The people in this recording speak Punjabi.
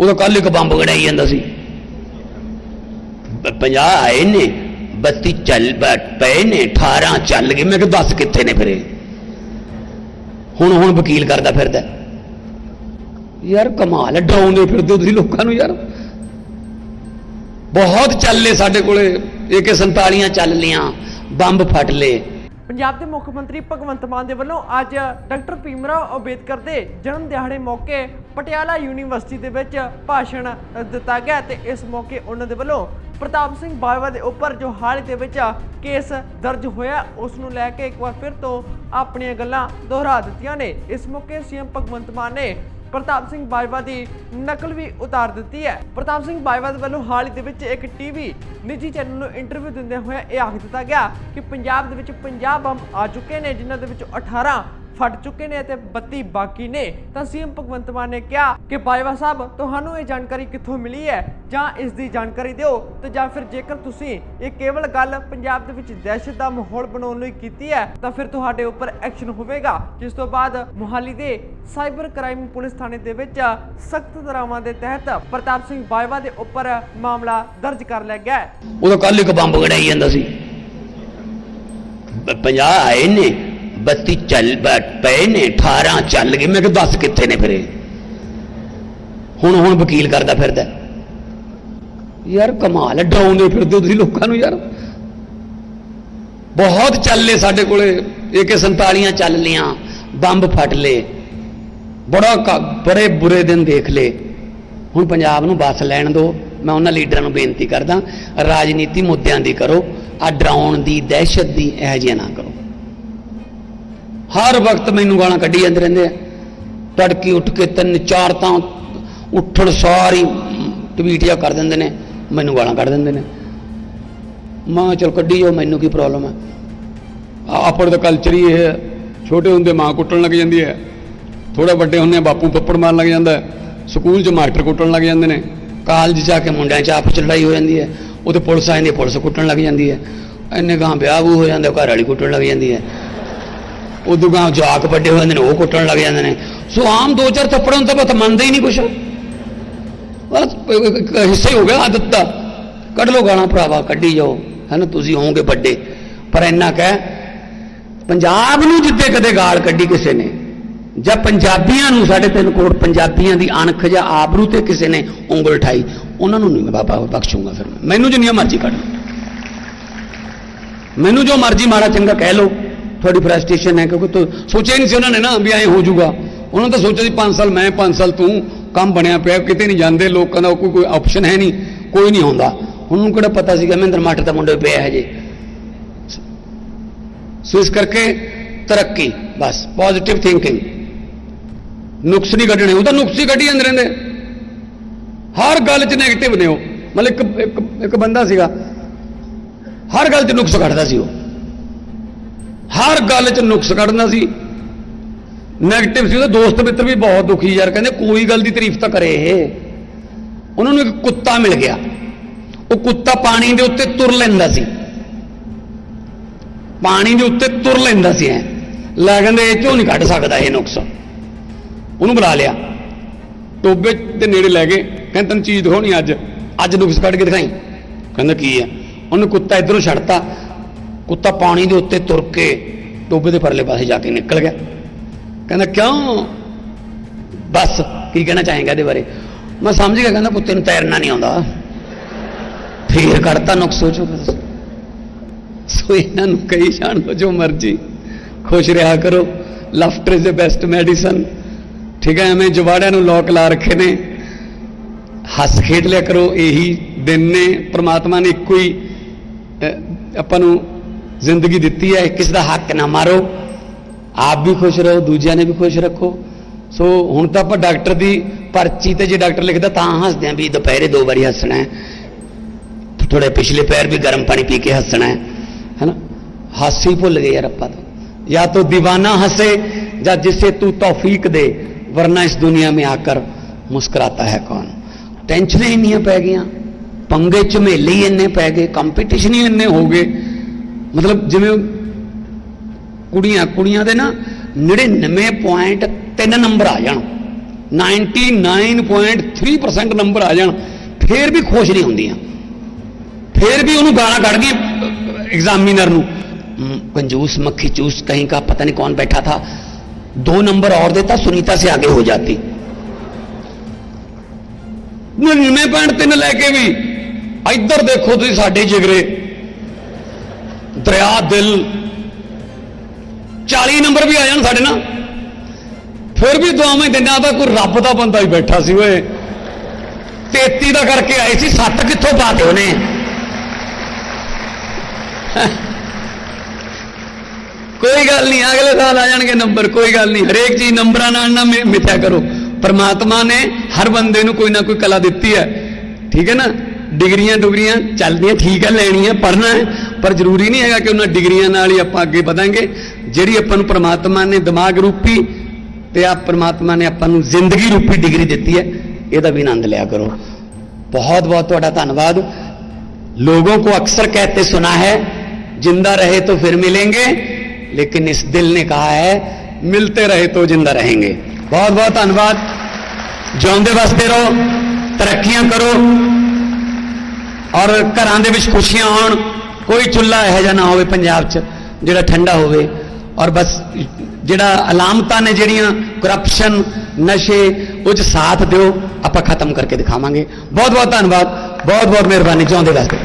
ਉਦੋਂ ਕੱਲ ਇੱਕ ਬੰਬ ਗੜਾਈ ਜਾਂਦਾ ਸੀ। 50 ਆਏ ਨੇ 32 ਚੱਲ ਪਏ ਨੇ 18 ਚੱਲ ਗਏ। ਮੈਂ ਕਿਹਾ ਦੱਸ ਕਿੱਥੇ ਨੇ ਫਿਰੇ ਹੁਣ ਹੁਣ ਵਕੀਲ ਕਰਦਾ ਫਿਰਦਾ। ਯਾਰ ਕਮਾਲ ਡਰਾਉਂਦੇ ਫਿਰਦੇ ਹੋ ਤੁਸੀਂ ਲੋਕਾਂ ਨੂੰ ਯਾਰ। ਬਹੁਤ ਚੱਲ ਲਏ ਸਾਡੇ ਕੋਲੇ। AK 47 ਚੱਲ ਲੀਆਂ ਬੰਬ ਫਟ ਲਏ। ਪੰਜਾਬ ਦੇ ਮੁੱਖ ਮੰਤਰੀ ਭਗਵੰਤ ਮਾਨ ਦੇ ਵੱਲੋਂ ਅੱਜ ਡਾਕਟਰ ਭੀਮਰਾਓ ਅੰਬੇਦਕਰ ਦੇ ਜਨਮ ਦਿਹਾੜੇ ਮੌਕੇ ਪਟਿਆਲਾ ਯੂਨੀਵਰਸਿਟੀ ਦੇ ਵਿੱਚ ਭਾਸ਼ਣ ਦਿੱਤਾ ਗਿਆ ਤੇ ਇਸ ਮੌਕੇ ਉਹਨਾਂ ਦੇ ਵੱਲੋਂ ਪ੍ਰਤਾਪ ਸਿੰਘ ਬਾਜਵਾ ਦੇ ਉੱਪਰ ਜੋ ਹਾਲ ਹੀ ਦੇ ਵਿੱਚ ਕੇਸ ਦਰਜ ਹੋਇਆ, ਉਸ ਨੂੰ ਲੈ ਕੇ ਇੱਕ ਵਾਰ ਫਿਰ ਤੋਂ ਆਪਣੀਆਂ ਗੱਲਾਂ ਦੁਹਰਾ ਦਿੱਤੀਆਂ ਨੇ। ਇਸ ਮੌਕੇ ਸੀਐਮ ਭਗਵੰਤ ਮਾਨ ਨੇ ਪ੍ਰਤਾਪ ਸਿੰਘ ਬਾਜਵਾ ਦੀ ਨਕਲ ਵੀ ਉਤਾਰ ਦਿੱਤੀ ਹੈ। ਪ੍ਰਤਾਪ ਸਿੰਘ ਬਾਜਵਾ ਦੇ ਵੱਲੋਂ ਹਾਲ ਹੀ ਦੇ ਵਿੱਚ ਇੱਕ ਟੀਵੀ ਨਿੱਜੀ ਚੈਨਲ ਨੂੰ ਇੰਟਰਵਿਊ ਦਿੰਦੇ ਹੋਏ ਇਹ ਆਖ ਦਿੱਤਾ ਗਿਆ ਕਿ ਪੰਜਾਬ ਦੇ ਵਿੱਚ 50 ਬੰਬ ਆ ਚੁੱਕੇ ਨੇ, ਜਿਨ੍ਹਾਂ ਦੇ ਵਿੱਚੋਂ 18 ਫਟ ਚੁੱਕੇ ਨੇ ਤੇ 32 ਬਾਕੀ ਨੇ। ਤਾਂ ਭਗਵੰਤ ਮਾਨ ਨੇ ਕਿਹਾ ਕਿ ਬਾਜਵਾ ਸਾਹਿਬ, ਤੁਹਾਨੂੰ ਇਹ ਜਾਣਕਾਰੀ ਕਿੱਥੋਂ ਮਿਲੀ ਹੈ? ਜਾਂ ਇਸ ਦੀ ਜਾਣਕਾਰੀ ਦਿਓ ਤੇ ਜਾਂ ਫਿਰ ਜੇਕਰ ਤੁਸੀਂ ਇਹ ਕੇਵਲ ਗੱਲ ਪੰਜਾਬ ਦੇ ਵਿੱਚ ਦਹਿਸ਼ਤ ਦਾ ਮਾਹੌਲ ਬਣਾਉਣ ਲਈ ਕੀਤੀ ਹੈ, ਤਾਂ ਫਿਰ ਤੁਹਾਡੇ ਉੱਪਰ ਐਕਸ਼ਨ ਹੋਵੇਗਾ। ਜਿਸ ਤੋਂ ਬਾਅਦ ਮੁਹਾਲੀ ਦੇ ਸਾਈਬਰ ਕ੍ਰਾਈਮ ਪੁਲਿਸ ਥਾਣੇ ਦੇ ਵਿੱਚ ਸਖਤ ਧਾਰਾਵਾਂ ਦੇ ਤਹਿਤ ਪ੍ਰਤਾਪ ਸਿੰਘ ਬਾਜਵਾ ਦੇ ਉੱਪਰ ਮਾਮਲਾ ਦਰਜ ਕਰ ਲਿਆ ਗਿਆ ਉਦੋਂ ਕੱਲ ਇੱਕ ਬੰਬ ਗੜਾਈ ਜਾਂਦਾ ਸੀ। 50 ਆਏ ਨੇ 32 ਚੱਲ, ਬ- ਪਏ ਨੇ 18 ਚੱਲ ਗਏ। ਮੈਂ ਕਿਹਾ ਦੱਸ ਕਿੱਥੇ ਨੇ ਫਿਰੇ ਹੁਣ ਹੁਣ ਵਕੀਲ ਕਰਦਾ ਫਿਰਦਾ। ਯਾਰ ਕਮਾਲ ਹੈ, ਡਰਾਉਂਦੇ ਫਿਰਦੇ ਹੋ ਤੁਸੀਂ ਲੋਕਾਂ ਨੂੰ ਯਾਰ। ਬਹੁਤ ਚੱਲੇ ਸਾਡੇ ਕੋਲੇ। AK 47 ਚੱਲ ਲੀਆਂ ਬੰਬ ਫਟ ਲਏ। ਬੜਾ ਬੜੇ ਬੁਰੇ ਦਿਨ ਦੇਖ ਲਏ। ਹੁਣ ਪੰਜਾਬ ਨੂੰ ਬਸ ਲੈਣ ਦਿਓ ਮੈਂ ਉਹਨਾਂ ਲੀਡਰਾਂ ਨੂੰ ਬੇਨਤੀ ਕਰਦਾ, ਰਾਜਨੀਤੀ ਮੁੱਦਿਆਂ ਦੀ ਕਰੋ, ਆ ਡਰਾਉਣ ਦੀ ਦਹਿਸ਼ਤ ਦੀ ਇਹੋ ਜਿਹਾ ਨਾ ਕਰੋ। ਹਰ ਵਕਤ ਮੈਨੂੰ ਗਾਲਾਂ ਕੱਢੀ ਜਾਂਦੇ ਰਹਿੰਦੇ ਆ। ਤੜਕੀ ਉੱਠ ਕੇ ਤਿੰਨ ਚਾਰ ਤਾਂ ਉੱਠਣ ਸਾਰੀ ਟਵੀਟ ਕਰ ਦਿੰਦੇ ਨੇ, ਮੈਨੂੰ ਗਾਲਾਂ ਕੱਢ ਦਿੰਦੇ ਨੇ। ਮਾਂ ਚਲ ਕੱਢੀ ਜਾਓ, ਮੈਨੂੰ ਕੀ ਪ੍ਰੋਬਲਮ ਹੈ ਆਪਰ ਦਾ ਕਲਚਰ ਹੀ ਇਹ ਹੈ। ਛੋਟੇ ਹੁੰਦੇ ਮਾਂ ਕੁੱਟਣ ਲੱਗ ਜਾਂਦੀ ਹੈ। ਥੋੜਾ ਵੱਡੇ ਹੁੰਦੇ ਬਾਪੂ ਪੱਪੜ ਮਾਰਨ ਲੱਗ ਜਾਂਦਾ ਸਕੂਲ 'ਚ ਮਾਸਟਰ ਕੁੱਟਣ ਲੱਗ ਜਾਂਦੇ ਨੇ। ਕਾਲਜ 'ਚ ਜਾ ਕੇ ਮੁੰਡਿਆਂ 'ਚ ਆਪਸ 'ਚ ਲੜਾਈ ਹੋ ਜਾਂਦੀ ਹੈ। ਉਹਦੇ ਪੁਲਿਸ ਆ ਜਾਂਦੀ ਹੈ ਪੁਲਿਸ ਕੁੱਟਣ ਲੱਗ ਜਾਂਦੀ ਹੈ। ਇੰਨੇ ਗਾਂ ਵਿਆਹ ਵੂ ਹੋ ਜਾਂਦੇ, ਘਰ ਵਾਲੀ ਕੁੱਟਣ ਲੱਗ ਜਾਂਦੀ ਹੈ। ਉਦੋਂ ਗਾਂ ਜਾਕ ਵੱਡੇ ਹੋ ਜਾਂਦੇ ਨੇ, ਉਹ ਕੁੱਟਣ ਲੱਗ ਜਾਂਦੇ ਨੇ। ਸੋ ਆਮ ਦੋ ਚਾਰ ਥੱਪੜਾਂ ਨੂੰ ਤਾਂ ਪਤਾ ਮੰਨਦੇ ਹੀ ਨਹੀਂ ਕੁਛ। ਬਸ ਇੱਕ- ਹਿੱਸਾ ਹੀ ਹੋ ਗਿਆ, ਆਦਤ ਦਾ। ਕੱਢ ਲਓ ਗਾਲਾਂ, ਭਰਾਵਾ, ਕੱਢੀ ਜਾਓ। ਹੈ ਨਾ, ਤੁਸੀਂ ਹੋਵੋਗੇ ਵੱਡੇ। ਪਰ ਇੰਨਾ ਕਹਿ, ਪੰਜਾਬ ਨੂੰ ਜਿੱਦੇ ਕਦੇ ਗਾਲ ਕੱਢੀ ਕਿਸੇ ਨੇ, ਜਾਂ ਪੰਜਾਬੀਆਂ ਨੂੰ ਸਾਡੇ ਤਿੰਨ ਕਰੋੜ ਪੰਜਾਬੀਆਂ ਦੀ ਅਣਖ ਜਾਂ ਆਬਰੂ ਤੇ ਕਿਸੇ ਨੇ ਉਂਗਲ ਠਾਈ ਉਹਨਾਂ ਨੂੰ ਨਹੀਂ ਮੈਂ ਬਾਬਾ ਬਖਸ਼ੂੰਗਾ ਫਿਰ ਮੈਨੂੰ ਜਿੰਨੀਆਂ ਮਰਜ਼ੀ ਕੱਢ ਲਓ। ਮੈਨੂੰ ਜੋ ਮਰਜ਼ੀ ਮਾੜਾ ਚੰਗਾ ਕਹਿ ਲਓ। ਤੁਹਾਡੀ ਫਰਸਟ੍ਰੇਸ਼ਨ ਹੈ, ਕਿਉਂਕਿ ਤੂੰ ਸੋਚਿਆ ਨਹੀਂ ਸੀ ਉਹਨਾਂ ਨੇ ਨਾ ਵੀ ਐ ਹੋ ਜਾਊਗਾ। ਉਹਨਾਂ ਨੇ ਤਾਂ ਸੋਚਿਆ ਸੀ 5 ਸਾਲ, ਮੈਂ 5 ਸਾਲ ਤੂੰ ਕੰਮ ਬਣਿਆ ਪਿਆ, ਕਿਤੇ ਨਹੀਂ ਜਾਂਦੇ ਲੋਕਾਂ ਦਾ ਕੋਈ ਕੋਈ ਆਪਸ਼ਨ ਹੈ ਨਹੀਂ, ਕੋਈ ਨਹੀਂ ਹੁੰਦਾ ਉਹਨੂੰ ਕਿਹੜਾ ਪਤਾ ਸੀਗਾ, ਮਹਿੰਦਰ ਮਾਟਰ ਦਾ ਮੁੰਡੇ ਪਿਆ ਹੈ ਜੇ ਸੋ ਇਸ ਕਰਕੇ ਤਰੱਕੀ, ਬਸ ਪੋਜ਼ਿਟਿਵ ਥਿੰਕਿੰਗ ਨੁਕਸ ਨਹੀਂ ਕੱਢਣੇ, ਉਹ ਤਾਂ ਨੁਕਸ ਹੀ ਕੱਢੀ ਜਾਂਦੇ ਰਹਿੰਦੇ। ਹਰ ਗੱਲ 'ਚ ਨੈਗੇਟਿਵ ਨੇ ਉਹ। ਮਤਲਬ ਇੱਕ ਇੱਕ ਬੰਦਾ ਸੀਗਾ, ਹਰ ਗੱਲ 'ਚ ਨੁਕਸ ਕੱਢਦਾ ਸੀ ਉਹ। ਹਰ ਗੱਲ 'ਚ ਨੁਕਸ ਕੱਢਦਾ ਸੀ। ਨੈਗੇਟਿਵ ਸੀ, ਉਹਦੇ ਦੋਸਤ ਮਿੱਤਰ ਵੀ ਬਹੁਤ ਦੁਖੀ ਯਾਰ, ਕਹਿੰਦੇ ਕੋਈ ਗੱਲ ਦੀ ਤਾਰੀਫ ਤਾਂ ਕਰੇ ਇਹ। ਉਹਨਾਂ ਨੂੰ ਇੱਕ ਕੁੱਤਾ ਮਿਲ ਗਿਆ। ਉਹ ਕੁੱਤਾ ਪਾਣੀ ਦੇ ਉੱਤੇ ਤੁਰ ਲੈਂਦਾ ਸੀ। ਪਾਣੀ ਦੇ ਉੱਤੇ ਤੁਰ ਲੈਂਦਾ ਸੀ ਐ। ਲੈ ਕਹਿੰਦੇ ਇਹ ਚੋਂ ਨਹੀਂ ਕੱਢ ਸਕਦਾ ਇਹ ਨੁਕਸ। ਉਹਨੂੰ ਬੁਲਾ ਲਿਆ। ਟੋਬੇ ਦੇ ਨੇੜੇ ਲੈ ਗਏ। ਕਹਿੰਦੇ ਤੈਨੂੰ ਚੀਜ਼ ਦਿਖਾਉਣੀ ਅੱਜ। ਅੱਜ ਨੁਕਸ ਕੱਢ ਕੇ ਦਿਖਾਈ। ਕਹਿੰਦਾ ਕੀ ਹੈ ਉਹਨੇ ਕੁੱਤਾ ਇਧਰੋਂ ਛੱਡਤਾ। ਕੁੱਤਾ ਪਾਣੀ ਦੇ ਉੱਤੇ ਤੁਰ ਕੇ ਟੋਬੇ ਦੇ ਪਰਲੇ ਪਾਸੇ ਜਾ ਕੇ ਨਿਕਲ ਗਿਆ। ਕਹਿੰਦਾ, ਕਿਉਂ? ਬਸ, ਕੀ ਕਹਿਣਾ ਚਾਹੇਗਾ ਇਹਦੇ ਬਾਰੇ? ਮੈਂ ਸਮਝ ਗਿਆ, ਕਹਿੰਦਾ, ਕੁੱਤੇ ਨੂੰ ਤੈਰਨਾ ਨਹੀਂ ਆਉਂਦਾ। ਫੇਰ ਕੱਢਤਾ ਨੁਕਸ ਸੋਚੋ ਬਸ। ਸੋ ਇਹਨਾਂ ਨੂੰ ਕਹੀ ਜਾਣ ਜੋ ਮਰਜ਼ੀ। ਖੁਸ਼ ਰਿਹਾ ਕਰੋ। Laughter is the best medicine ਠੀਕ ਹੈ, ਐਵੇਂ ਜਵਾੜਿਆਂ ਨੂੰ ਲੋਕ ਲਾ ਰੱਖੇ ਨੇ। ਹੱਸ ਖੇਡ ਲਿਆ ਕਰੋ। ਇਹੀ ਦਿਨ ਨੇ। ਪ੍ਰਮਾਤਮਾ ਨੇ ਇੱਕੋ ਹੀ ਆਪਾਂ ਨੂੰ ਜ਼ਿੰਦਗੀ ਦਿੱਤੀ ਹੈ ਕਿਸ ਦਾ ਹੱਕ ਨਾ ਮਾਰੋ ਆਪ ਵੀ ਖੁਸ਼ ਰਹੋ ਦੂਜਿਆਂ ਨੇ ਵੀ ਖੁਸ਼ ਰੱਖੋ ਸੋ ਹੁਣ ਤਾਂ ਆਪਾਂ ਡਾਕਟਰ ਦੀ ਪਰਚੀ ਤੇ ਜੇ ਡਾਕਟਰ ਲਿਖਦਾ ਤਾਂ ਹੱਸਦੇ ਆਂ ਵੀ ਦੁਪਹਿਰੇ ਦੋ ਵਾਰੀ ਹੱਸਣਾ ਹੈ ਥੋੜੇ ਪਿਛਲੇ ਪੈਰ ਵੀ ਗਰਮ ਪਾਣੀ ਪੀ ਕੇ ਹੱਸਣਾ ਹੈ ਹੈਨਾ ਹਾਸੀ ਭੁੱਲ ਗਏ ਯਾਰ ਆਪਾਂ ਤਾਂ ਜਾਂ तो दीवाना हंसे या जिसे तू तौफीक दे वरना इस दुनिया में आकर मुस्कुराता है कौन ਟੈਨਸ਼ਨਾਂ ਇੰਨੀਆਂ ਪੈ ਗਈਆਂ ਪੰਗੇ ਝਮੇਲੇ ਹੀ ਇੰਨੇ ਪੈ ਗਏ ਕੰਪੀਟੀਸ਼ਨ ਹੀ ਇੰਨੇ ਹੋ ਗਏ ਮਤਲਬ ਜਿਵੇਂ ਕੁੜੀਆਂ ਕੁੜੀਆਂ ਦੇ ਨਾ 99.3 ਨੰਬਰ ਆ ਜਾਣ 99.3% ਨੰਬਰ ਆ ਜਾਣ ਫੇਰ ਵੀ ਖੁਸ਼ ਨਹੀਂ ਹੁੰਦੀਆਂ ਫੇਰ ਵੀ ਉਹਨੂੰ ਗਾਲਾਂ ਕੱਢ ਗਈ एग्जामिनर ਨੂੰ "हम्म, कंजूस मक्खी चूस कहीं का पता नहीं कौन बैठा था दो नंबर और देता सुनीता से आगे हो जाती ਨੜਿਨਵੇਂ ਪੁਆਇੰਟ ਤਿੰਨ ਲੈ ਕੇ ਵੀ ਇੱਧਰ ਦੇਖੋ ਤੁਸੀਂ ਸਾਡੇ ਜਿਗਰੇ ਦਰਿਆ ਦਿਲ। 40 ਨੰਬਰ ਵੀ ਆ ਜਾਣ ਸਾਡੇ ਨਾਲ। ਫਿਰ ਵੀ ਦੁਆਵੇਂ ਦਿਨਾਂ ਦਾ ਕੋਈ ਰੱਬ ਦਾ ਬੰਦਾ ਹੀ ਬੈਠਾ ਸੀ ਓਏ। 33 ਦਾ ਕਰਕੇ ਆਏ ਸੀ 7 ਕਿੱਥੋਂ ਪਾ ਦਿਓ ਨੇ ਕੋਈ ਗੱਲ ਨਹੀਂ, ਅਗਲੇ ਸਾਲ ਆ ਜਾਣਗੇ ਨੰਬਰ, ਕੋਈ ਗੱਲ ਨਹੀਂ। ਹਰੇਕ ਚੀਜ਼ ਨੰਬਰਾਂ ਨਾਲ ਨਾ ਮਿ- ਮਿਥਿਆ ਕਰੋ। ਪਰਮਾਤਮਾ ਨੇ ਹਰ ਬੰਦੇ ਨੂੰ ਕੋਈ ਨਾ ਕੋਈ ਕਲਾ ਦਿੱਤੀ ਹੈ। ਠੀਕ ਹੈ ਨਾ? ਡਿਗਰੀਆਂ ਡੁਗਰੀਆਂ ਚੱਲਦੀਆਂ, ਠੀਕ ਹੈ, ਲੈਣੀਆਂ, ਪੜ੍ਹਨਾ ਹੈ। ਪਰ ਜ਼ਰੂਰੀ ਨਹੀਂ ਹੈਗਾ ਕਿ ਉਹਨਾਂ ਡਿਗਰੀਆਂ ਨਾਲ ਹੀ ਆਪਾਂ ਅੱਗੇ ਵਧਾਂਗੇ ਜਿਹੜੀ ਆਪਾਂ ਨੂੰ ਪਰਮਾਤਮਾ ਨੇ ਦਿਮਾਗ ਰੂਪੀ ਤੇ ਆ ਪਰਮਾਤਮਾ ਨੇ ਆਪਾਂ ਨੂੰ ਜ਼ਿੰਦਗੀ ਰੂਪੀ ਡਿਗਰੀ ਦਿੱਤੀ ਹੈ ਇਹਦਾ ਵੀ ਆਨੰਦ ਲਿਆ ਕਰੋ ਬਹੁਤ ਬਹੁਤ ਤੁਹਾਡਾ ਧੰਨਵਾਦ लोगों को अक्सर कहते सुना है जिंदा रहे तो फिर मिलेंगे लेकिन इस दिल ने कहा है मिलते रहे तो जिंदा रहेंगे बहुत बहुत धन्यवाद ਜਿਉਂਦੇ ਵਸਦੇ ਰਹੋ ਤਰੱਕੀਆਂ ਕਰੋ ਔਰ ਘਰਾਂ ਦੇ ਵਿੱਚ ਖੁਸ਼ੀਆਂ ਆਉਣ ਕੋਈ ਚੁੱਲ੍ਹਾ ਇਹੋ ਜਿਹਾ ਨਾ ਹੋਵੇ ਪੰਜਾਬ 'ਚ, ਜਿਹੜਾ ਠੰਡਾ ਹੋਵੇ। ਔਰ ਬਸ ਜਿਹੜਾ ਅਲਾਮਤਾਂ ਨੇ ਜਿਹੜੀਆਂ ਕਰਪਸ਼ਨ ਨਸ਼ੇ, ਉਹ 'ਚ ਸਾਥ ਦਿਓ, ਆਪਾਂ ਖਤਮ ਕਰਕੇ ਦਿਖਾਵਾਂਗੇ। ਬਹੁਤ ਬਹੁਤ ਧੰਨਵਾਦ ਬਹੁਤ ਬਹੁਤ ਮਿਹਰਬਾਨੀ ਚਾਹੁੰਦੇ ਵਾਸਤੇ